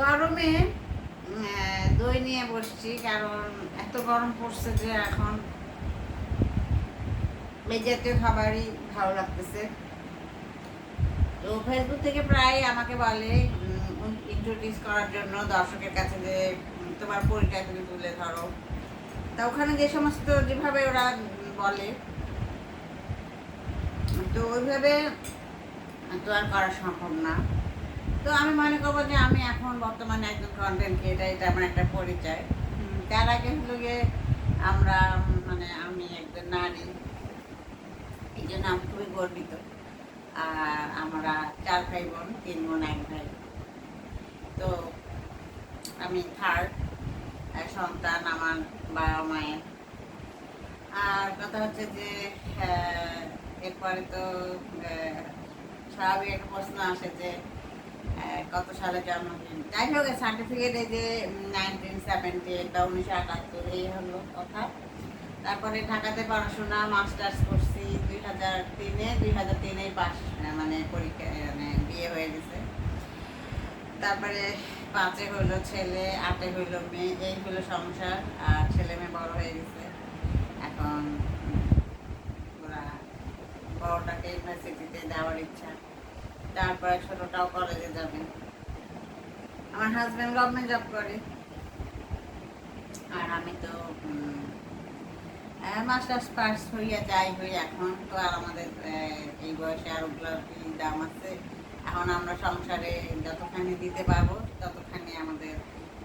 গরমে দই নিয়ে বসছি, কারণ এত গরম পড়ছে যে এখন এই জাতীয় খাবারই ভালো লাগতেছে। তো ফেসবুক থেকে প্রায় আমাকে বলে ইন্ট্রোডিউস করার জন্য দর্শকের কাছে যে তোমার পরিচয় তুমি তুলে ধরো। তা ওখানে যে সমস্ত যেভাবে ওরা বলে, তো ওইভাবে তো আর করা সম্ভব না। তো আমি মনে করব যে আমি এখন বর্তমানে একজন কন্টেন্ট ক্রিয়েটার এটা আমার একটা পরিচয়। তার আগে হলো গিয়ে আমরা মানে আমি একজন নারী এই জন্য আমি খুবই গর্বিত। আর আমরা চার ভাই বোন তিন বোন এক ভাই। তো আমি থার্ড সন্তান আমার বাবা মায়ের। আর কথা হচ্ছে যে এরপরে তো স্বাভাবিক একটা প্রশ্ন আসে যে কত সালে জন্মদিন যাই হোক সার্টিফিকেট এই যে নাইনটিন সেভেন্টি বা উনিশশো আটাত্তর, এই হলো কথা। তারপরে ঢাকাতে পড়াশোনা মাস্টার্স করছি, দুই হাজার তিনে, দুই হাজার তিনেই পাস মানে পরীক্ষা মানে বিয়ে হয়ে গেছে। তারপরে পাঁচে হইল ছেলে, আটে হইল মেয়ে, এই হলো সংসার, আর ছেলে মেয়ে বড় হয়ে গেছে। এখন ওরা বড়টাকে ইউনিভার্সিটিতে দেওয়ার ইচ্ছা। তারপরে ছোটটাও কলেজে যাবে। আমার হাজব্যান্ড গভর্নমেন্ট জব করে। আর আমি তো মাস্টার্স পাস হইয়া যাই হই এখন। তো আর আমাদের এই বয়সে আর ওগুলোর দাম আছে। এখন আমরা সংসারে যতখানি দিতে পারব, ততখানি আমাদের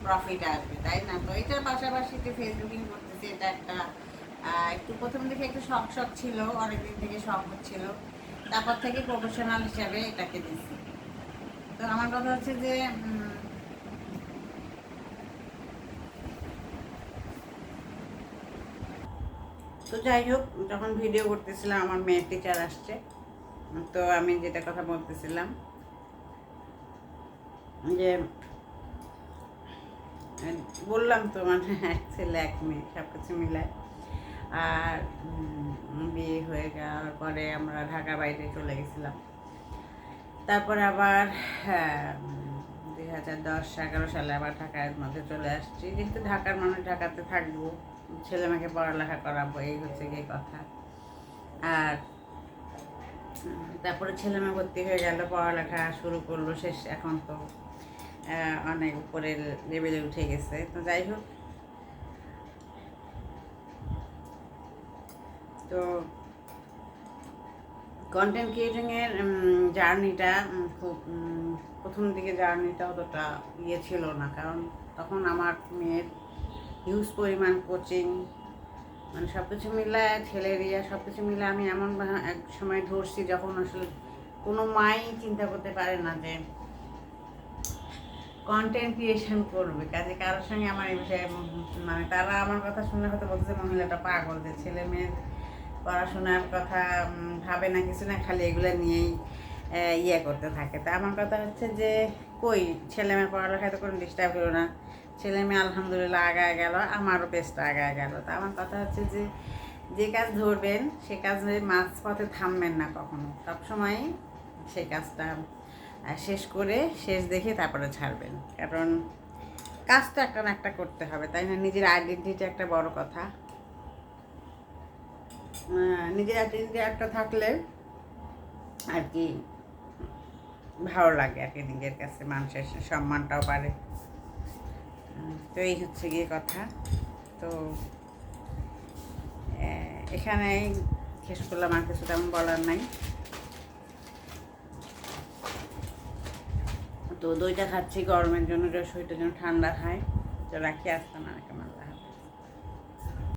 প্রফিট আসবে, তাই না? তো এটার পাশাপাশি যে ফেসবুকিং করতেছি, এটা একটা একটু প্রথম দিকে একটু শখ শখ ছিল, অনেকদিন থেকে শখ হচ্ছিল। তারপর থেকে প্রফেশনাল হিসাবে এটাকে দিছি তো আমার কথা হচ্ছে যে তো যাই হোক, যখন ভিডিও করতেছিলাম, আমার মেয়ের টিচার আসছে। তো আমি যেটা কথা বলতেছিলাম, যে, বললাম তো মানে এক ছেলে, এক মেয়ে সব কিছু মিলায়। আর বিয়ে হয়ে যাওয়ার পরে আমরা ঢাকা বাইরে চলে গেছিলাম। তারপরে আবার হ্যাঁ দুই হাজার দশ, এগারো সালে আবার ঢাকার মধ্যে চলে আসছি। যেহেতু ঢাকার মানুষ ঢাকাতে থাকব, ছেলে মেয়েকে পড়ালেখা করাবো, এই হচ্ছে গিয়ে কথা। আর, তারপরে ছেলে মেয়ে ভর্তি হয়ে গেল, পড়ালেখা শুরু করল শেষ এখন তো অনেক উপরের লেভেলে উঠে গেছে। তো যাই হোক তো কন্টেন্ট ক্রিয়েটিংয়ের জার্নিটা খুব প্রথম দিকে জার্নিটা অতটা ইয়ে ছিল না। কারণ তখন আমার মেয়ের হিউজ পরিমাণ কোচিং মানে সব কিছু মিলায় ছেলের ইয়া সব কিছু মিলে আমি এমন এক সময় ধরছি যখন আসলে কোনো মাই চিন্তা করতে পারে না যে কন্টেন্ট ক্রিয়েশন করবে। কাজে কারোর সঙ্গে আমার এই বিষয়ে মানে তারা আমার কথা শুনে হয়তো বলছে মহিলাটা পাগল যে ছেলে মেয়ের পড়াশোনার কথা ভাবে না কিছু না, খালি এগুলো নিয়েই ইয়ে করতে থাকে। তা আমার কথা হচ্ছে যে, কই? ছেলে মেয়ে পড়ালেখায় তো কোনো ডিস্টার্ব হলো না। ছেলে মেয়ে আলহামদুলিল্লাহ আগায় গেল, আমারও বেশটা আগায় গেল। তা আমার কথা হচ্ছে যে যে কাজ ধরবেন, সে কাজ মাঝ পথে থামবেন না কখনো। সবসময় সেই কাজটা শেষ করে, শেষ দেখে তারপরে ছাড়বেন। কারণ কাজটা একটা না একটা করতে হবে, তাই না? নিজের আইডেন্টিটি একটা বড় কথা। নিজের আইডেন্টিটি একটা থাকলে আর কি ভালো লাগে আর কি নিজের কাছে, মানুষের সম্মানটাও বাড়ে। তো এই হচ্ছে গিয়ে কথা। তো এখানে শেষ করলাম, আর কিছু তেমন বলার নাই। তো দইটা খাচ্ছি, গরমের জন্য শরীরটা যেন ঠান্ডা খায়। তো রাখি আসতাম না কেমন